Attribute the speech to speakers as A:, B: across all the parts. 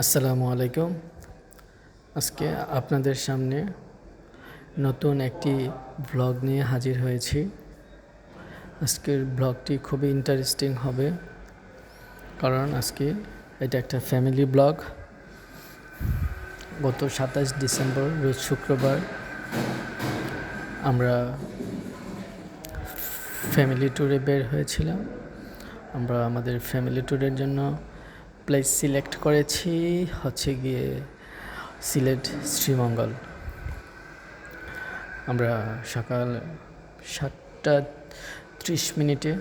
A: আসসালামু আলাইকুম। আজকে আপনাদের সামনে নতুন একটি ব্লগ নিয়ে হাজির হয়েছি। আজকের ব্লগটি খুবই ইন্টারেস্টিং হবে, কারণ আজকে এটা একটা ফ্যামিলি ব্লগ। গত সাতাশ ডিসেম্বর, রোজ শুক্রবার আমরা ফ্যামিলি ট্যুরে বের হয়েছিলাম। আমরা আমাদের ফ্যামিলি ট্যুরের জন্য প্লেস সিলেক্ট করেছি, হচ্ছে গিয়ে সিলেট শ্রীমঙ্গল। আমরা সকাল সাতটা ত্রিশ মিনিটে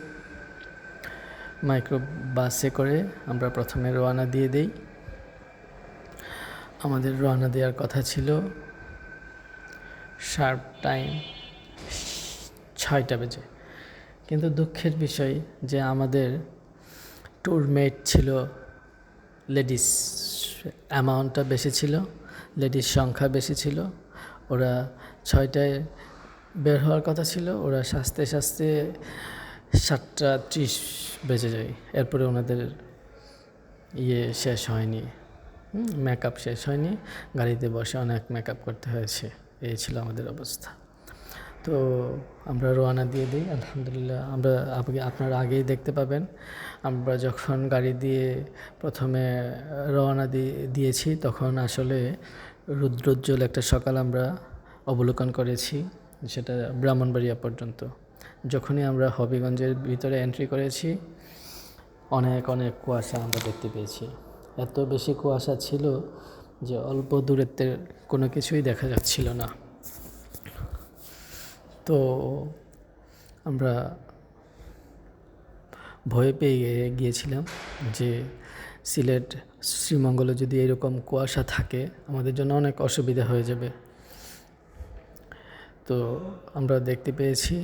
A: মাইক্রো বাসে করে আমরা প্রথমে রওনা দিয়ে দেই। আমাদের রওনা দেওয়ার কথা ছিল শার্প টাইম ছয়টা বেজে। কিন্তু দুঃখের বিষয় যে আমাদের ট্যুরমেট ছিল লেডিস অ্যামাউন্টটা বেশি ছিল, লেডিস সংখ্যা বেশি ছিল। ওরা ছয়টায় বের হওয়ার কথা ছিল, ওরা সাজতে সাজতে সাতটা ত্রিশ বেজে যায়। এরপরে ওনাদের ইয়ে শেষ হয়নি। মেকআপ শেষ হয়নি। গাড়িতে বসে অনেক মেকআপ করতে হয়েছে। এই ছিল আমাদের অবস্থা। তো আমরা রওনা দিয়ে দিই, আলহামদুলিল্লাহ। আমরা আপনি আপনারা আগেই দেখতে পাবেন। আমরা যখন গাড়ি দিয়ে প্রথমে রওনা দিয়ে দিয়েছি, তখন আসলে রুদ্রোজ্জ্বল একটা সকাল আমরা অবলোকন করেছি, সেটা ব্রাহ্মণবাড়িয়া পর্যন্ত। যখনই আমরা হবিগঞ্জের ভিতরে এন্ট্রি করেছি, অনেক অনেক কুয়াশা আমরা দেখতে পেয়েছি। এত বেশি কুয়াশা ছিল যে অল্প দূরত্বের কোনো কিছুই দেখা যাচ্ছিল না। তো আমরা ভয় পেয়ে গিয়েছিলাম যে সিলেট শ্রীমঙ্গলে যদি এরকম কুয়াশা থাকে, আমাদের জন্য অনেক অসুবিধা হয়ে যাবে। তো আমরা দেখতে পেয়েছি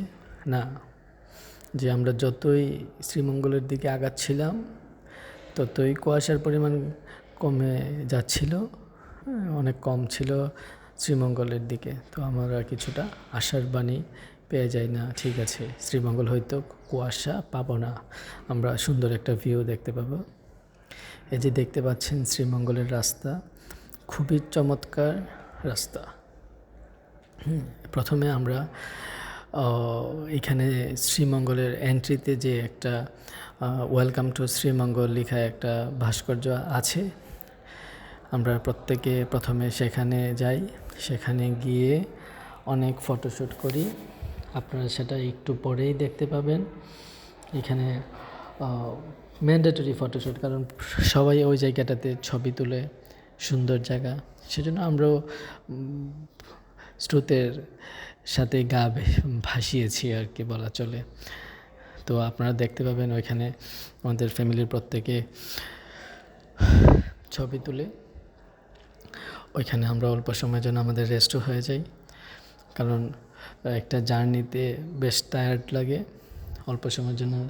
A: না, যে আমরা যতই শ্রীমঙ্গলের দিকে আগাচ্ছিলাম, ততই কুয়াশার পরিমাণ কমে যাচ্ছিল অনেক কম ছিল। শ্রীমঙ্গলের দিকে। তো আমরা কিছুটা আশার বাণী পেয়ে যাই না। ঠিক আছে, শ্রীমঙ্গল হয়তো কুয়াশা পাবো না আমরা সুন্দর একটা ভিউ দেখতে পাবো। এই যে দেখতে পাচ্ছেন শ্রীমঙ্গলের রাস্তা, খুবই চমৎকার রাস্তা। প্রথমে আমরা এখানে শ্রীমঙ্গলের এন্ট্রিতে যে একটা ওয়েলকাম টু শ্রীমঙ্গল লেখা একটা ভাস্কর্য আছে। আমরা প্রত্যেকে প্রথমে সেখানে যাই। সেখানে গিয়ে অনেক ফটোশ্যুট করি। আপনারা সেটা একটু পরেই দেখতে পাবেন। এখানে ম্যান্ডেটরি ফটোশ্যুট, কারণ সবাই ওই জায়গাটাতে ছবি তুলে, সুন্দর জায়গা। সেজন্য আমরাও স্রোতের সাথে গা ভাসিয়েছি আর কি বলা চলে। তো আপনারা দেখতে পাবেন ওইখানে আমাদের ফ্যামিলির প্রত্যেকে ছবি তুলে। ওইখানে আমরা অল্প সময়ের জন্য আমাদের রেস্টও হয়ে যাই। কারণ একটা জার্নিতে বেশ টায়ার্ড লাগে। অল্প সময়ের জন্য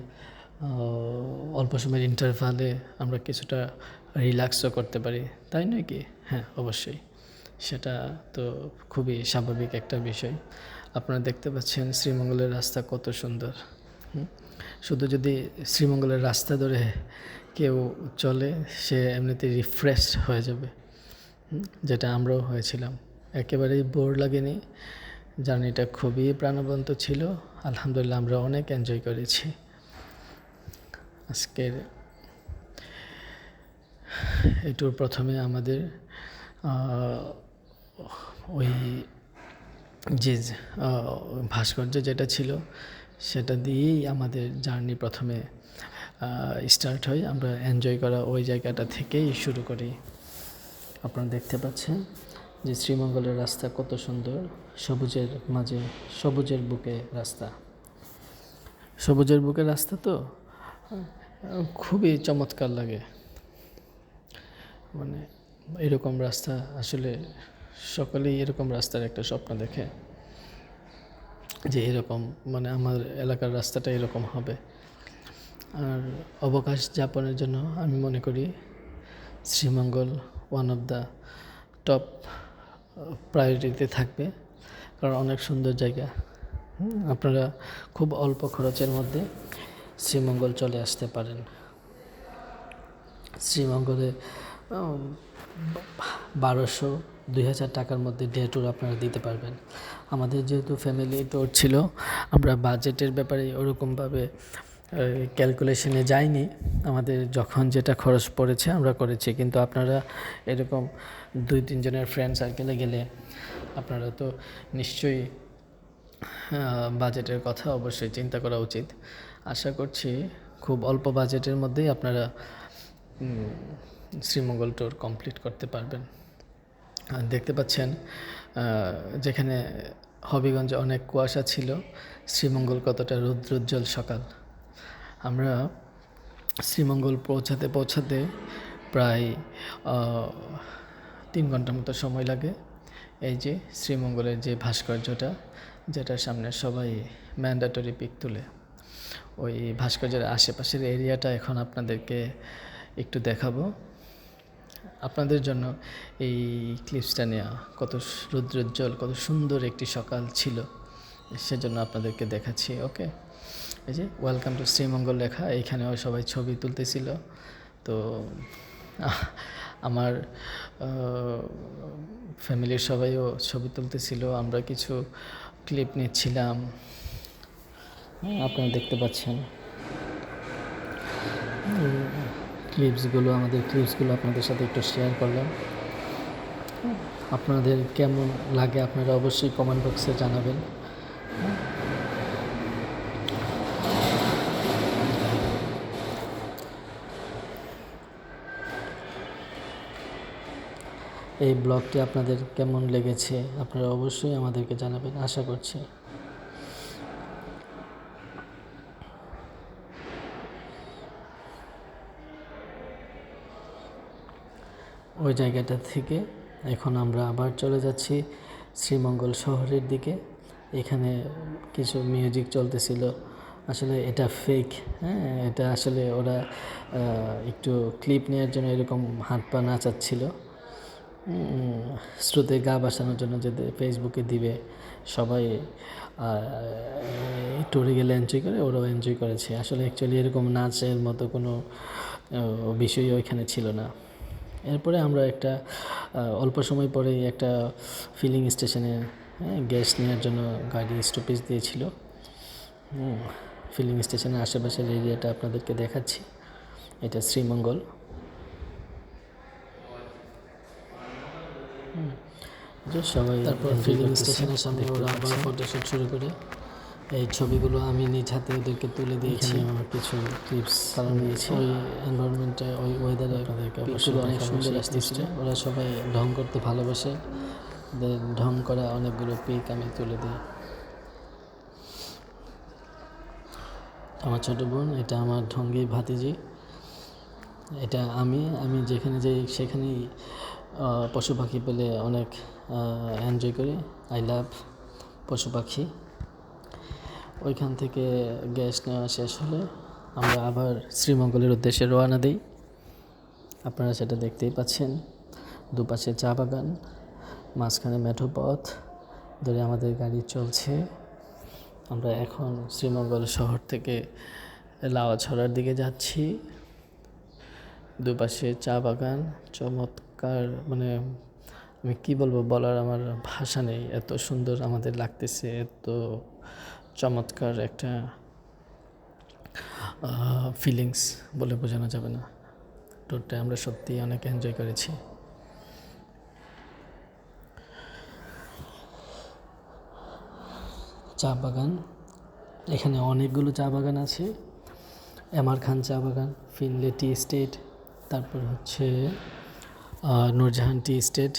A: অল্প সময়ের ইন্টারভালে আমরা কিছুটা রিল্যাক্সও করতে পারি। তাই নয় কি? হ্যাঁ অবশ্যই। সেটা তো খুবই স্বাভাবিক একটা বিষয়। আপনারা দেখতে পাচ্ছেন শ্রীমঙ্গলের রাস্তা কত সুন্দর। শুধু যদি শ্রীমঙ্গলের রাস্তা ধরে কেউ চলে, সে এমনিতে রিফ্রেশ হয়ে যাবে। যেটা আমরাও হয়েছিলাম। একেবারেই বোর লাগেনি। জার্নিটা খুবই প্রাণবন্ত ছিল। আলহামদুলিল্লাহ আমরা অনেক এনজয় করেছি। আজকের এটুর প্রথমে আমাদের ওই যে ভাস্কর্য যেটা ছিল, সেটা দিয়েই আমাদের জার্নি প্রথমে স্টার্ট হয়। আমরা এনজয় করা ওই জায়গাটা থেকেই শুরু করি। আপনারা দেখতে পাচ্ছেন যে শ্রীমঙ্গলের রাস্তা কত সুন্দর। সবুজের মাঝে, সবুজের বুকে রাস্তা। সবুজের বুকে রাস্তা তো খুবই চমৎকার লাগে। মানে এরকম রাস্তা আসলে সকলেই এরকম রাস্তার একটা স্বপ্ন দেখে যে এরকম মানে আমার এলাকার রাস্তাটা এরকম হবে। আর অবকাশ যাপনের জন্য আমি মনে করি Sreemangal one of the top প্রায়োরিটিতে থাকবে, কারণ অনেক সুন্দর জায়গা। আপনারা খুব অল্প খরচের মধ্যে শ্রীমঙ্গল চলে আসতে পারেন। শ্রীমঙ্গলে বারোশো, দুই হাজার টাকার মধ্যে ডে ট্যুর আপনারা দিতে পারবেন। আমাদের যেহেতু ফ্যামিলি ট্যুর ছিল, আমরা বাজেটের ব্যাপারে ওরকমভাবে ক্যালকুলেশনে যাইনি। আমাদের যখন যেটা খরচ পড়েছে আমরা করেছি, কিন্তু আপনারা এরকম দুই তিনজনের ফ্রেন্ড সার্কেলে গেলে আপনারা তো নিশ্চয়ই বাজেটের কথা অবশ্যই চিন্তা করা উচিত। আশা করছি খুব অল্প বাজেটের মধ্যেই আপনারা শ্রীমঙ্গল ট্যুর কমপ্লিট করতে পারবেন। দেখতে পাচ্ছেন যেখানে হবিগঞ্জে অনেক কুয়াশা ছিল, শ্রীমঙ্গল কতটা রৌদ্রোজ্জ্বল সকাল। আমরা শ্রীমঙ্গল পৌঁছাতে পৌঁছাতে প্রায় তিন ঘণ্টার মতো সময় লাগে। এই যে শ্রীমঙ্গলের যে ভাস্কর্যটা, যেটার সামনে সবাই ম্যান্ডাটরি পিক তুলে। ওই ভাস্কর্যের আশেপাশের এরিয়াটা এখন আপনাদেরকে একটু দেখাবো। আপনাদের জন্য এই ক্লিপসটা নেওয়া কত রুদ্রোজ্জ্বল, কত সুন্দর একটি সকাল ছিল। সেজন্য আপনাদেরকে দেখাচ্ছি ওকে এই যে ওয়েলকাম টু শ্রীমঙ্গল লেখা এইখানেও সবাই ছবি তুলতেছিল। তো আমার ফ্যামিলির সবাইও ছবি তুলতেছিল আমরা কিছু ক্লিপ নিচ্ছিলাম। হ্যাঁ, আপনারা দেখতে পাচ্ছেন। ক্লিপসগুলো আমাদের ক্লিপসগুলো আপনাদের সাথে একটু শেয়ার করলাম। আপনাদের কেমন লাগে আপনারা অবশ্যই কমেন্ট বক্সে জানাবেন। এই ব্লগটি আপনাদের কেমন লেগেছে আপনারা অবশ্যই আমাদেরকে জানাবেন, আশা করছি। ওই জায়গাটা থেকে এখন আমরা আবার চলে যাচ্ছি শ্রীমঙ্গল শহরের দিকে। এখানে কিছু মিউজিক চলতেছিল। আসলে এটা ফেক হ্যাঁ এটা আসলে ওরা একটু ক্লিপ নেওয়ার জন্য এরকম হাত পা নাচাচ্ছিল। শ্রুতে গা বাসানোর জন্য যে ফেসবুকে দিবে, সবাই ট্যুরে গেলে এনজয় করে, ওরাও এনজয় করেছে। আসলে অ্যাকচুয়ালি এরকম নাচের মতো কোনো বিষয় ওইখানে ছিল না। এরপরে আমরা একটা অল্প সময় পরেই একটা ফিলিং স্টেশনে গ্যাস নেওয়ার জন্য গাড়ি স্টপেজ দিয়েছিল। ফিলিং স্টেশনের আশেপাশের এরিয়াটা আপনাদেরকে দেখাচ্ছি। এটা শ্রীমঙ্গল। সবাই তারপর ফিলিং স্টেশনের সামনে ওরা আবার ফটোশ্যুট শুরু করে। এই ছবিগুলো আমি নিজ হাতে ওদেরকে তুলে দিয়েছি। আমার কিছু ক্লিপস কারণ নিয়েছি। ওই এনভায়রনমেন্টে ওই ওয়েদারে অবশ্যই অনেক সুন্দর আসতেছে ওরা সবাই ঢং করতে ভালোবাসে। ঢং করা অনেকগুলো পিক আমি তুলে দিই। আমার ছোট বোন এটা আমার ঢঙ্গি ভাতিজি। এটা আমি আমি যেখানে যাই সেখানেই পশু পাখি পেলে অনেক এনজয় করি। আই লাভ পশু পাখি ওইখান থেকে গ্যাস নেওয়া শেষ হলে আমরা আবার শ্রীমঙ্গলের উদ্দেশ্যে রওনা দিই। আপনারা সেটা দেখতেই পাচ্ছেন। দুপাশে চা বাগান, মাঝখানে মেঠো পথ, ধরে আমাদের গাড়ি চলছে। আমরা এখন শ্রীমঙ্গল শহর থেকে লাওয়াছড়ার দিকে যাচ্ছি। দুপাশে চা বাগান, চমৎকার মানে আমি কি বলব? বলার আমার ভাষা নেই। এত সুন্দর আমাদের লাগতেছে, এত চমৎকার একটা ফিলিংস বলে বোঝানো যাবে না। ট্যুরটা আমরা সত্যি অনেক এনজয় করেছি। চা বাগান, এখানে অনেকগুলো চা বাগান আছে। এমআর খান চা বাগান ফিনলে টি এস্টেট, তারপর হচ্ছে নূরজাহান টি স্টেট।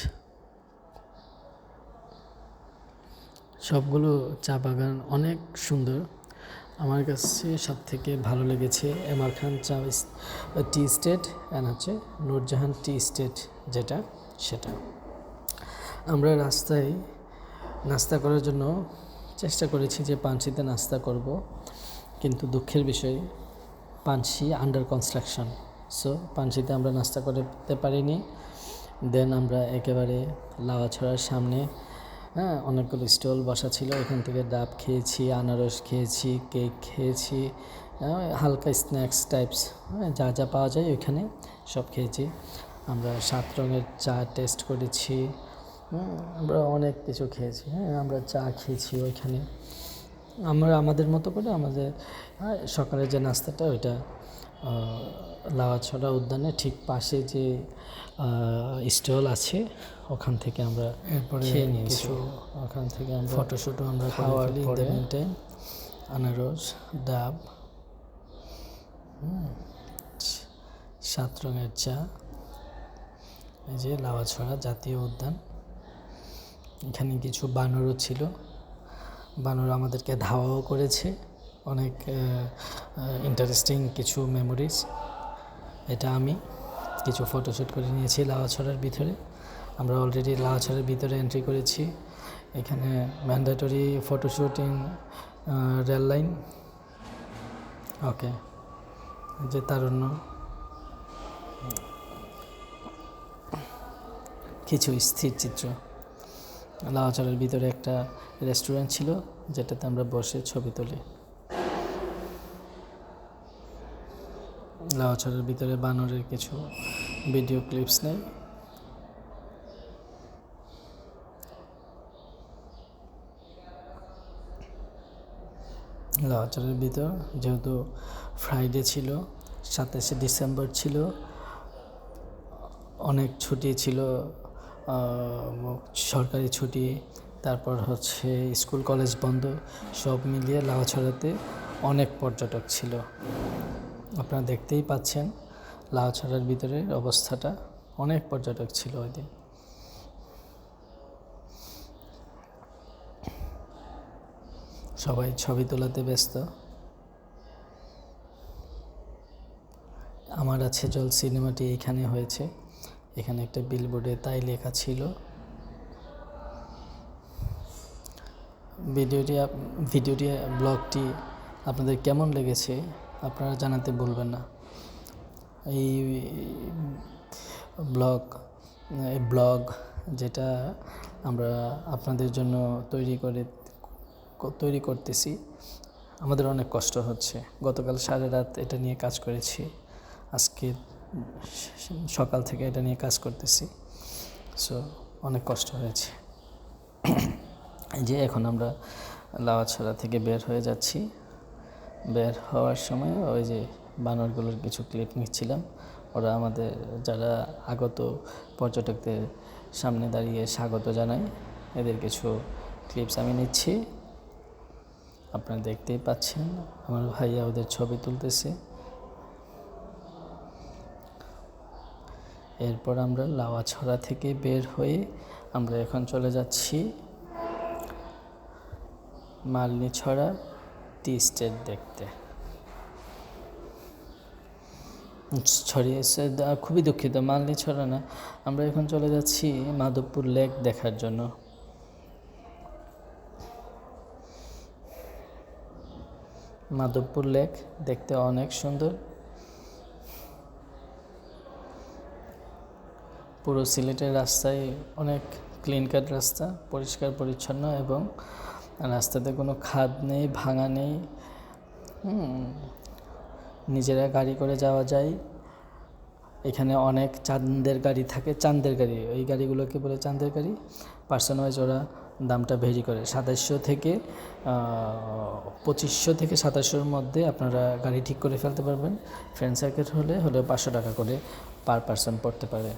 A: সবগুলো চা বাগান অনেক সুন্দর। আমার কাছে সব থেকে ভালো লেগেছে এমআর খান চা টি স্টেট অ্যান্ড হচ্ছে নূরজাহান টি স্টেট যেটা, সেটা। আমরা রাস্তায় নাস্তা করার জন্য চেষ্টা করেছি যে পানসিতে নাস্তা করব, কিন্তু দুঃখের বিষয়, পানসি আন্ডার কনস্ট্রাকশন সো পানসিতে আমরা নাস্তা করতে পারিনি। দেন আমরা একেবারে লাওয়াছড়ার সামনে হ্যাঁ অনেকগুলো স্টল বসা ছিল। এখান থেকে ডাব খেয়েছি আনারস খেয়েছি কেক খেয়েছি হ্যাঁ, হালকা স্ন্যাক্স টাইপস হ্যাঁ যা যা পাওয়া যায় ওইখানে সব খেয়েছি। আমরা সাত রঙের চা টেস্ট করেছি আমরা অনেক কিছু খেয়েছি। হ্যাঁ আমরা চা খেয়েছি ওইখানে। আমরা আমাদের মতো করে আমাদের আহ, সকালের যে নাস্তাটা ওইটা লাওয়াছড়া উদ্যানে ঠিক পাশে যে স্টল আছে ওখান থেকে আমরা
B: এরপরে
A: খেয়ে নিয়েছি। ওখান থেকে আমরা
B: ফটোশ্যুটও আমরা
A: খাওয়ার পরে আনারস ডাব সাত রঙের চা এই যে লাওয়াছড়া জাতীয় উদ্যান। এখানে কিছু বানরও ছিল। বানর আমাদেরকে ধাওয়াও করেছে। অনেক ইন্টারেস্টিং কিছু মেমোরিজ এটা আমি কিছু ফটোশ্যুট করে নিয়েছি লাওয়াছড়ার ভিতরে। আমরা অলরেডি লাওয়াছড়ার ভিতরে এন্ট্রি করেছি। এখানে mandatory photoshoot in rail line okay যে তারুণ্য। কিছু স্থির চিত্র। লাওয়াচরের ভিতরে একটা রেস্টুরেন্ট ছিল, যেটাতে আমরা বসে ছবি তুলি। লাওয়াচরের ভিতরে বানরের কিছু ভিডিও ক্লিপস নেই। লাওয়াচরের ভিতর যেহেতু ফ্রাইডে ছিল, সাতাশে ডিসেম্বর ছিল, অনেক ছুটি ছিল সরকারি ছুটি, তারপর হচ্ছে স্কুল, কলেজ বন্ধ, সব মিলিয়ে লাউছড়াতে অনেক পর্যটক ছিল। আপনারা দেখতেই পাচ্ছেন লাউছড়ার ভিতরের অবস্থাটা, অনেক পর্যটক ছিল ওই দিন। সবাই ছবি তোলাতে ব্যস্ত। আমার আছে জল সিনেমাটি এখানে হয়েছে। এখানে একটা বিলবোর্ডে তাই লেখা ছিল। ভিডিওটি ভিডিওটি, ব্লগটি আপনাদের কেমন লেগেছে আপনারা জানাতে ভুলবেন না। এই ব্লগ এই ব্লগ যেটা আমরা আপনাদের জন্য তৈরি করে, তৈরি করতেছি, আমাদের অনেক কষ্ট হচ্ছে। গতকাল সারা রাত এটা নিয়ে কাজ করেছি। আজকে সকাল থেকে এটা নিয়ে কাজ করতেছি। সো অনেক কষ্ট হয়েছে। যে এখন আমরা লাওয়াছড়া থেকে বের হয়ে যাচ্ছি। বের হওয়ার সময় ওই যে বানরগুলোর কিছু ক্লিপ নিচ্ছিলাম। ওরা আমাদের, যারা আগত পর্যটকদের সামনে দাঁড়িয়ে স্বাগত জানায়, এদের কিছু ক্লিপস আমি নিচ্ছি। আপনারা দেখতেই পাচ্ছেন, আমার ভাইয়া ওদের ছবি তুলতেছে। এরপর আমরা লাওয়াছড়া থেকে বের হয়ে আমরা এখন চলে যাচ্ছি মালনীছড়া টি স্টেট দেখতে। ছড়িয়েছে খুবই দুঃখিত, মালনীছড়া না। আমরা এখন চলে যাচ্ছি মাধবপুর লেক দেখার জন্য। মাধবপুর লেক দেখতে অনেক সুন্দর। পুরো সিলেটের রাস্তায় অনেক ক্লিন কাট রাস্তা, পরিষ্কার, পরিচ্ছন্ন এবং রাস্তাতে কোনো খাদ নেই, ভাঙা নেই। নিজেরা গাড়ি করে যাওয়া যায়। এখানে অনেক চাঁদের গাড়ি থাকে, চাঁদের গাড়ি। এই গাড়িগুলোকে বলে চাঁদের গাড়ি। পার্সন ওয়াইজ ওরা দামটা ভেরি করে। সাতাশশো থেকে পঁচিশশো থেকে সাতাশশোর মধ্যে আপনারা গাড়ি ঠিক করে ফেলতে পারবেন। ফ্রেন্ড সার্কেল হলে হলে পাঁচশো টাকা করে পার পার্সন পড়তে পারে।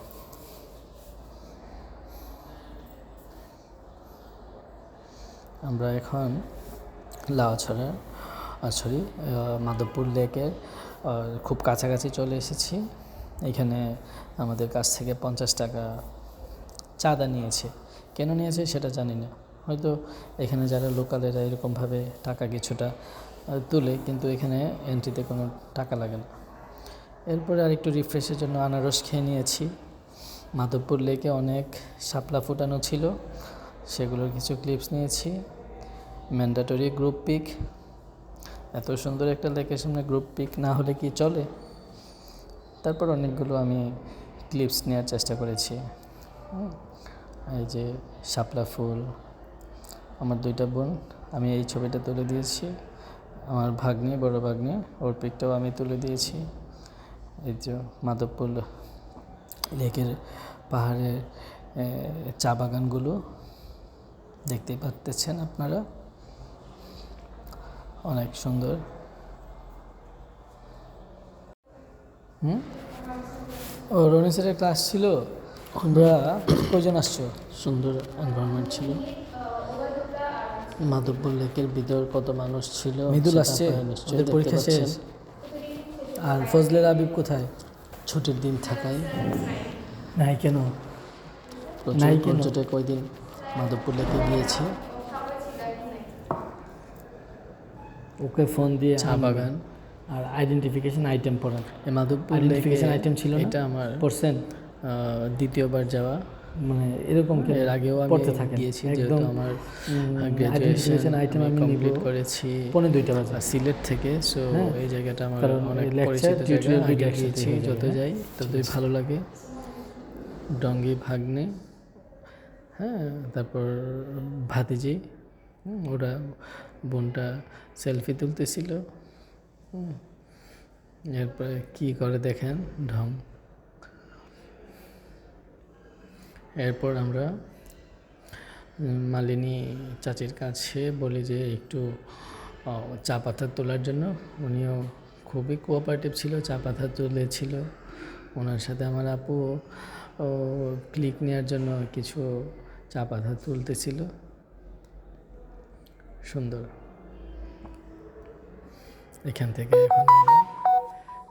A: আমরা এখন লাউছড়া সরি মাধবপুর লেকের খুব কাছাকাছি চলে এসেছি। এখানে আমাদের কাছ থেকে পঞ্চাশ টাকা চাঁদা নিয়েছে। কেন নিয়েছে সেটা জানি না। হয়তো এখানে যারা লোকালেরা এরকমভাবে টাকা কিছুটা তুলে, কিন্তু এখানে এন্ট্রিতে কোনো টাকা লাগে না। এরপরে আরেকটু রিফ্রেশের জন্য আনারস খেয়ে নিয়েছি। মাধবপুর লেকে অনেক শাপলা ফুটানো ছিল, সেগুলোর কিছু ক্লিপস নিয়েছি। ম্যান্ডাটরি গ্রুপ পিক এত সুন্দর একটা লেকের সামনে গ্রুপ পিক না হলে কি চলে? তারপর অনেকগুলো আমি ক্লিপস নেওয়ার চেষ্টা করেছি। এই যে শাপলা ফুল, আমার দুইটা বোন, আমি এই ছবিটা তুলে দিয়েছি। আমার ভাগ্নি, বড় ভাগ্নি, ওর পিকটাও আমি তুলে দিয়েছি। এই যে মাধবপুর লেকের পাহাড়ের চা বাগানগুলো দেখতে পাচ্তেছেন আপনারা? অনেক সুন্দর। হুম? ও রনি স্যারের ক্লাস ছিল? তোমরা কয়জন আসছো? সুন্দর এনভায়রনমেন্ট ছিল। মাধবপুর লেকের ভিতর কত মানুষ ছিল
B: মৃদুল আসছে?
A: নিশ্চয়ই
B: পরীক্ষা শেষ? আর ফজলের আবিব কোথায়?
A: ছুটির দিন থাকায়।
B: নাই কেন?
A: প্রচুর
B: নাই কেন?
A: পর্যটক ওই দিন মাধবপুর লেকে গিয়েছে।
B: ওকে ফোন দিয়ে
A: চা বাগান।
B: আর আইডেন্টিফিকেশন আইটেম পড়েন।
A: মাধবপুর লেকে
B: item ছিল
A: এটা আমার
B: পড়ছেন?
A: দ্বিতীয়বার যাওয়া।
B: মানে এরকম?
A: এর আগেও আমি
B: পড়তে থাকেন?
A: গিয়েছি
B: একদম
A: যেহেতু আমার
B: আইডেন্টিফিকেশন আইটেম আমি
A: কমপ্লিট করেছি
B: পনেরো দুইটা বাজে।
A: সিলেট থেকে সো
B: হ্যাঁ।
A: এই জায়গাটা আমার অনেক পরিচিত
B: tutorial
A: আগে গিয়েছি যত? যাই ততই ভালো লাগে। ডঙ্গি ভাগ্নে হ্যাঁ তারপর ভাতিজি ওরা বোনটা সেলফি তুলতেছিল। এরপরে কি করে দেখেন? ঢং। এরপর আমরা মালিনী চাচির কাছে বলি যে একটু চা পাতা তোলার জন্য। উনিও খুবই কোঅপারেটিভ ছিল, চা পাতা তুলেছিল। ওনার সাথে আমার আপু ক্লিক নেওয়ার জন্য কিছু চা পাতা তুলতেছিল। সুন্দর। এখান থেকে এখন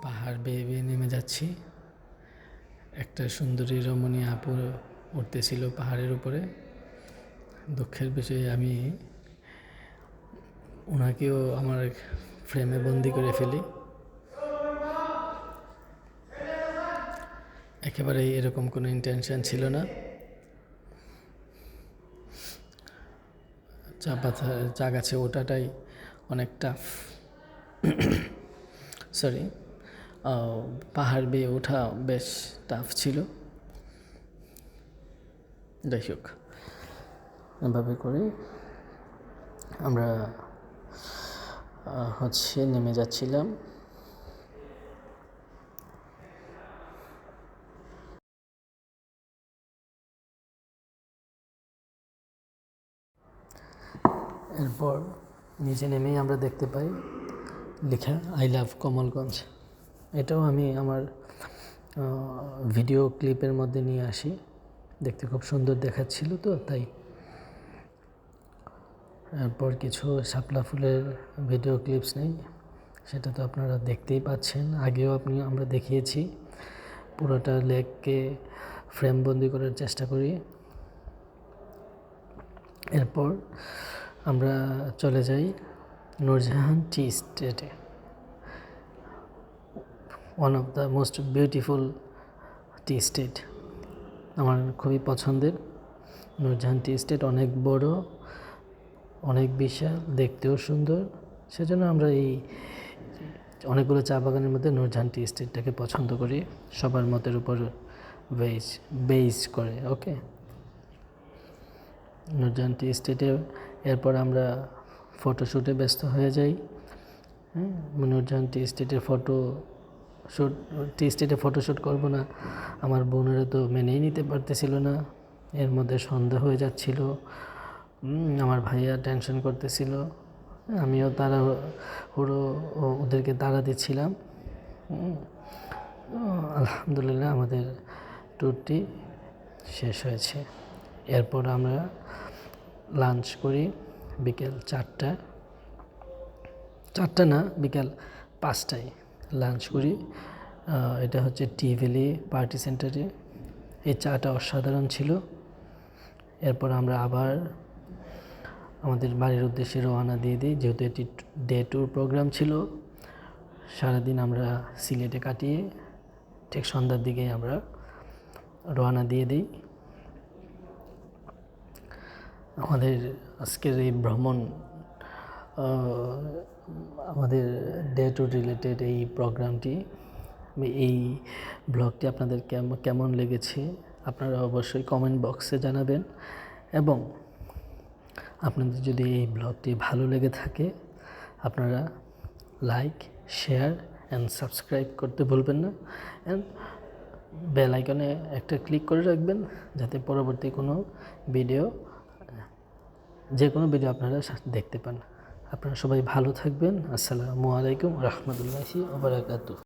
A: পাহাড় বেয়ে বেয়ে নেমে যাচ্ছি। একটা সুন্দরী রমণী আপু উঠতেছিল পাহাড়ের উপরে। দুঃখের বিষয়ে, আমি ওনাকেও আমার ফ্রেমে বন্দি করে ফেলি। একেবারেই এরকম কোনো ইন্টেনশন ছিল না। চা পাতা চা গাছে ওটাটাই অনেক টাফ সরি পাহাড় বেয়ে ওঠা বেশ টাফ ছিল। যাই হোক, এভাবে করে আমরা হচ্ছে নেমে যাচ্ছিলাম। এরপর নিচে নেমেই আমরা দেখতে পাই লেখা আই লাভ কমলগঞ্জ। এটাও আমি আমার ভিডিও ক্লিপের মধ্যে নিয়ে আসি। দেখতে খুব সুন্দর দেখাচ্ছিল তো, তাই। এরপর কিছু শাপলা ফুলের ভিডিও ক্লিপস নেই। সেটা তো আপনারা দেখতেই পাচ্ছেন। আগেও আপনি, আমরা দেখিয়েছি। পুরোটা লেককে ফ্রেমবন্দি করার চেষ্টা করি। এরপর আমরা চলে যাই নূরজাহান টি স্টেটে। One of the most beautiful tea estate. আমার খুবই পছন্দের। নূরজাহান টি স্টেট অনেক বড়, অনেক বিশাল, দেখতেও সুন্দর। সেজন্য আমরা এই অনেকগুলো চা বাগানের মধ্যে নূরজাহান টি স্টেটটাকে পছন্দ করি। সবার মতের উপর বেস বেস করে ওকে নূরজাহান টি স্টেটে এরপর আমরা ফটোশ্যুটে ব্যস্ত হয়ে যাই। হ্যাঁ নূরজাহান টি স্টেটের ফটো শ্যুট টি স্টেটে ফটোশ্যুট করব না। আমার বোনেরা তো মেনেই নিতে পারতেছিল না। এর মধ্যে সন্দেহ হয়ে যাচ্ছিল। আমার ভাইয়া টেনশন করতেছিল। আমিও তারা হুড়ো ওদেরকে তাড়া দিচ্ছিলাম। আলহামদুলিল্লাহ আমাদের ট্যুরটি শেষ হয়েছে। এরপর আমরা লাঞ্চ করি বিকেল চারটা চারটা না, বিকেল পাঁচটায় লাঞ্চ করি। এটা হচ্ছে টি ভ্যালি পার্টি সেন্টারে। এই চাটা অসাধারণ ছিল। এরপর আমরা আবার আমাদের বাড়ির উদ্দেশ্যে রওনা দিয়ে দিই। যেহেতু এটি ডে ট্যুর প্রোগ্রাম ছিল, সারাদিন আমরা সিলেটে কাটিয়ে ঠিক সন্ধ্যার দিকে আমরা রওনা দিয়ে দিই। আমাদের আজকের এই ভ্রমণ আমাদের ডে টু রিলেটেড এই প্রোগ্রামটি এই ব্লগটি আপনাদের কেম- কেমন লেগেছে আপনারা অবশ্যই কমেন্ট বক্সে জানাবেন এবং আপনাদের যদি এই ব্লগটি ভালো লেগে থাকে, আপনারা লাইক শেয়ার অ্যান্ড সাবস্ক্রাইব করতে ভুলবেন না অ্যান্ড বেল আইকনে একটা ক্লিক করে রাখবেন যাতে পরবর্তী কোনো ভিডিও যে কোনো ভিডিও আপনারা দেখতে পান। আপনারা সবাই ভালো থাকবেন। আসসালামু আলাইকুম রহমতুল্লাহি ওবরাকাতু